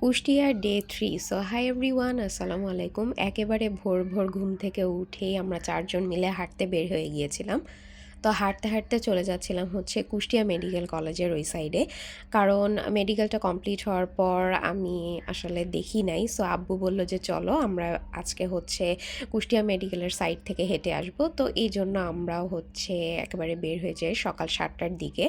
কুষ্টিয়ার day three. So hi everyone আসসালামু আলাইকুম। একেবারে ভোর ভোর ঘুম থেকে উঠেই আমরা চারজন মিলে হাঁটতে বের হয়ে গিয়েছিলাম। তো হাঁটতে হাঁটতে চলে যাচ্ছিলাম হচ্ছে কুষ্টিয়া মেডিকেল কলেজের ওই সাইডে। কারণ মেডিকেলটা কমপ্লিট হওয়ার পর আমি আসলে দেখি নাই। সো আব্বু বলল যে, চলো আমরা আজকে হচ্ছে কুষ্টিয়া মেডিকেলের সাইড থেকে হেঁটে আসব। তো এই জন্য আমরাও হচ্ছে একেবারে বের হয়ে যাই সকাল সাতটার দিকে।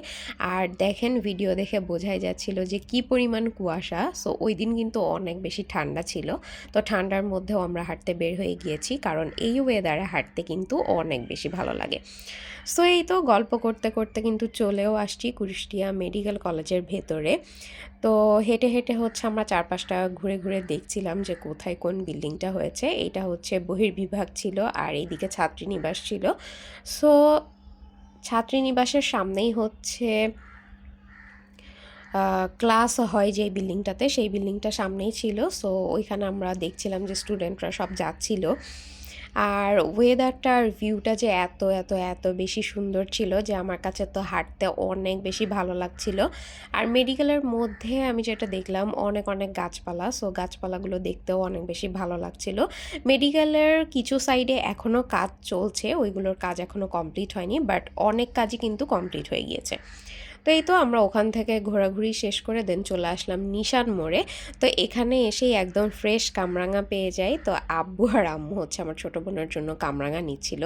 আর দেখেন, ভিডিও দেখে বোঝাই যাচ্ছিল যে, কি পরিমাণ কুয়াশা। সো ওই দিন কিন্তু অনেক বেশি ঠান্ডা ছিল। তো ঠান্ডার মধ্যেও আমরা হাঁটতে বের হয়ে গিয়েছি। কারণ এই ওয়েদারে হাঁটতে কিন্তু অনেক বেশি ভালো লাগে। সো এই তো গল্প করতে করতে কিন্তু চলেও আসছি কুষ্টিয়া মেডিকেল কলেজের ভেতরে। তো হেঁটে হেঁটে হচ্ছে আমরা চারপাশটা ঘুরে ঘুরে দেখছিলাম যে কোথায় কোন বিল্ডিংটা হয়েছে। এটা হচ্ছে বহির্বিভাগ ছিল আর এইদিকে ছাত্রীনিবাস ছিল। সো ছাত্রীনিবাসের সামনেই হচ্ছে ক্লাস হয় যে বিল্ডিংটাতে। সেই বিল্ডিংটা সামনেই ছিল। সো ওইখানে আমরা দেখছিলাম যে স্টুডেন্টরা সব যাচ্ছিল। আর ওয়েদারটার ভিউটা যে এত এত এত বেশি সুন্দর ছিল যে আমার কাছে তো হাঁটতে অনেক বেশি ভালো লাগছিল। আর মেডিকেলের মধ্যে আমি যেটা দেখলাম, অনেক অনেক গাছপালা সো গাছপালাগুলো দেখতেও অনেক বেশি ভালো লাগছিল। মেডিকেলের কিছু সাইডে এখনও কাজ চলছে, ওইগুলোর কাজ এখনও কমপ্লিট হয়নি বাট অনেক কাজই কিন্তু কমপ্লিট হয়ে গিয়েছে। তো এই তো আমরা ওখান থেকে ঘোরাঘুরি শেষ করে দেন চলে আসলাম নিশান মোড়ে। তো এখানে এসেই একদম ফ্রেশ কামরাঙা পেয়ে যাই। তো আব্বু আর আম্মু হচ্ছে আমার ছোটো বোনের জন্য কামরাঙা নিচ্ছিল।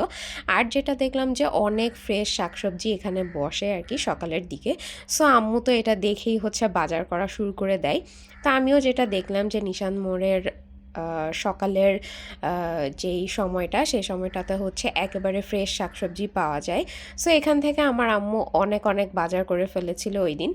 আর যেটা দেখলাম যে অনেক ফ্রেশ শাকসবজি এখানে বসে আর কি সকালের দিকে। সো আম্মু তো এটা দেখেই হচ্ছে বাজার করা শুরু করে দেয়। তা আমিও যেটা দেখলাম যে নিশান মোড়ের সকালের যেই সময়টা, সেই সময়টাতে হচ্ছে একেবারে ফ্রেশ শাকসবজি পাওয়া যায়। সো এখান থেকে আমার আম্মু অনেক অনেক বাজার করে ফেলেছিল ওই দিন।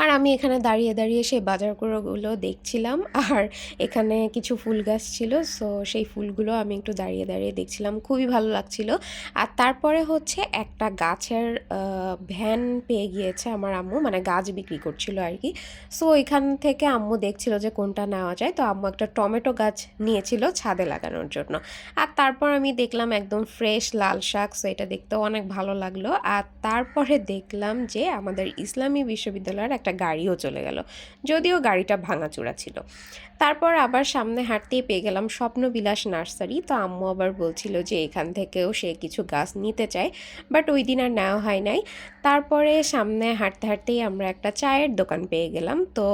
আর আমি এখানে দাঁড়িয়ে দাঁড়িয়ে সেই বাজারগুলো দেখছিলাম। আর এখানে কিছু ফুল গাছ ছিল, সো সেই ফুলগুলো আমি একটু দাঁড়িয়ে দাঁড়িয়ে দেখছিলাম। খুবই ভালো লাগছিল। আর তারপরে হচ্ছে একটা গাছের ভ্যান পেয়ে গিয়েছে আমার আম্মু মানে গাছ বিক্রি করছিল আর কি। সো এখান থেকে আম্মু দেখছিল যে কোনটা নেওয়া যায়। তো আম্মু একটা টমেটো গাছ নিয়েছিল ছাদে লাগানোর জন্য। আর তারপর আমি দেখলাম একদম ফ্রেশ লাল শাক, সো এটা দেখতেও অনেক ভালো লাগল। আর তারপরে দেখলাম যে আমাদের ইসলামী বিশ্ববিদ্যালয়ের একটা গাড়িও চলে গেল। যদিও গাড়িটা ভাঙাচোরা ছিল। তারপর আবার সামনে হাঁটতেই পেয়ে গেলাম স্বপ্নবিলাস নার্সারি। তো আম্মু আবার বলছিল যে এখান থেকেও সে কিছু গাছ নিতে চায়, বাট ওই দিন আর নেওয়া হয় নাই। তারপরে সামনে হাঁটতে হাঁটতেই আমরা একটা চায়ের দোকান পেয়ে গেলাম। তো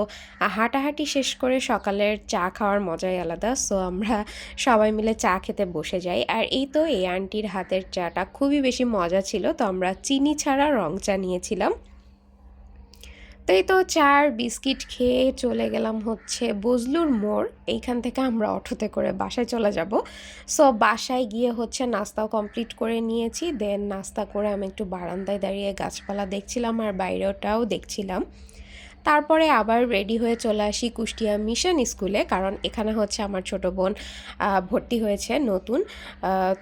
হাঁটাহাঁটি শেষ করে সকালের চা খাওয়ার মজাই আলাদা। সো আমরা সবাই মিলে চা খেতে বসে যাই। আর এই তো এই আন্টির হাতের চাটা খুবই বেশি মজা ছিল। তো আমরা চিনি ছাড়া রং চা নিয়েছিলাম। তাই তো চার বিস্কিট খেয়ে চলে গেলাম হচ্ছে বজলুর মোড়। এইখান থেকে আমরা অটোতে করে বাসায় চলে যাব। সো বাসায় গিয়ে হচ্ছে নাস্তাও কমপ্লিট করে নিয়েছি। দেন নাস্তা করে আমি একটু বারান্দায় দাঁড়িয়ে গাছপালা দেখছিলাম আর বাইরেটাও দেখছিলাম। তারপরে আবার রেডি হয়ে চলে আসি কুষ্টিয়া মিশন স্কুলে কারণ এখানে হচ্ছে আমার ছোট বোন ভর্তি হয়েছে নতুন।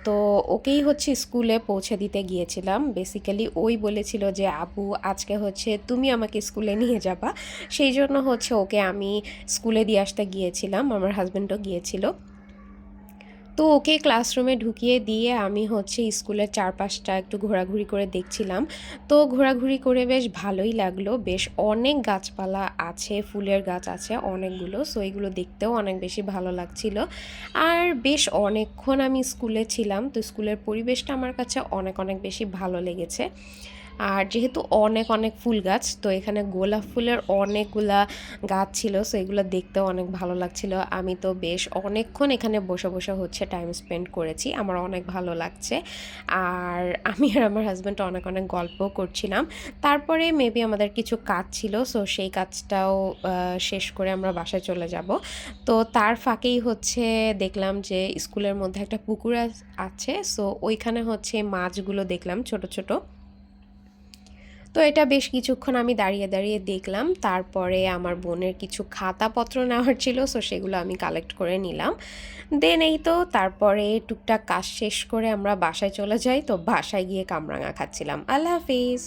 তো ওকেই হচ্ছে স্কুলে পৌঁছে দিতে গিয়েছিলাম। বেসিক্যালি ওই বলেছিল যে, আবু, আজকে হচ্ছে তুমি আমাকে স্কুলে নিয়ে যাবা। সেই জন্য হচ্ছে ওকে আমি স্কুলে দিয়ে আসতে গিয়েছিলাম। আমার হাজব্যান্ডও গিয়েছিল। তো ওকে ক্লাসরুমে ঢুকিয়ে দিয়ে আমি হচ্ছে স্কুলের চারপাশটা একটু ঘোরাঘুরি করে দেখছিলাম। তো ঘোরাঘুরি করে বেশ ভালোই লাগল। বেশ অনেক গাছপালা আছে, ফুলের গাছ আছে অনেকগুলো সো এগুলো দেখতেও অনেক বেশি ভালো লাগছিল। আর বেশ অনেকক্ষণ আমি স্কুলে ছিলাম, তো স্কুলের পরিবেশটা আমার কাছে অনেক অনেক বেশি ভালো লেগেছে। আর যেহেতু অনেক অনেক ফুল গাছ, তো এখানে গোলাপ ফুলের অনেকগুলা গাছ ছিল, সো এগুলো দেখতেও অনেক ভালো লাগছিল। আমি তো বেশ অনেকক্ষণ এখানে বসে বসে হচ্ছে টাইম স্পেন্ড করেছি, আমার অনেক ভালো লাগছে। আর আমি আর আমার হাজব্যান্ড অনেক অনেক গল্প করছিলাম। তারপরে মেবি আমাদের কিছু কাজ ছিল, সো সেই কাজটাও শেষ করে আমরা বাসায় চলে যাব। তো তার ফাঁকেই হচ্ছে দেখলাম যে স্কুলের মধ্যে একটা পুকুর আছে, সো ওইখানে হচ্ছে মাছগুলো দেখলাম, ছোট ছোট। তো এটা বেশ কিছুক্ষণ আমি দাঁড়িয়ে দাঁড়িয়ে দেখলাম। তারপরে আমার বোনের কিছু খাতাপত্র নেওয়ার ছিল সো সেগুলো আমি কালেক্ট করে নিলাম। দেন এই তো তারপরে টুকটাক কাজ শেষ করে আমরা বাসায় চলে যাই, তো বাসায় গিয়ে কামরাঙা খাচ্ছিলাম। আল্লাহ হাফিজ!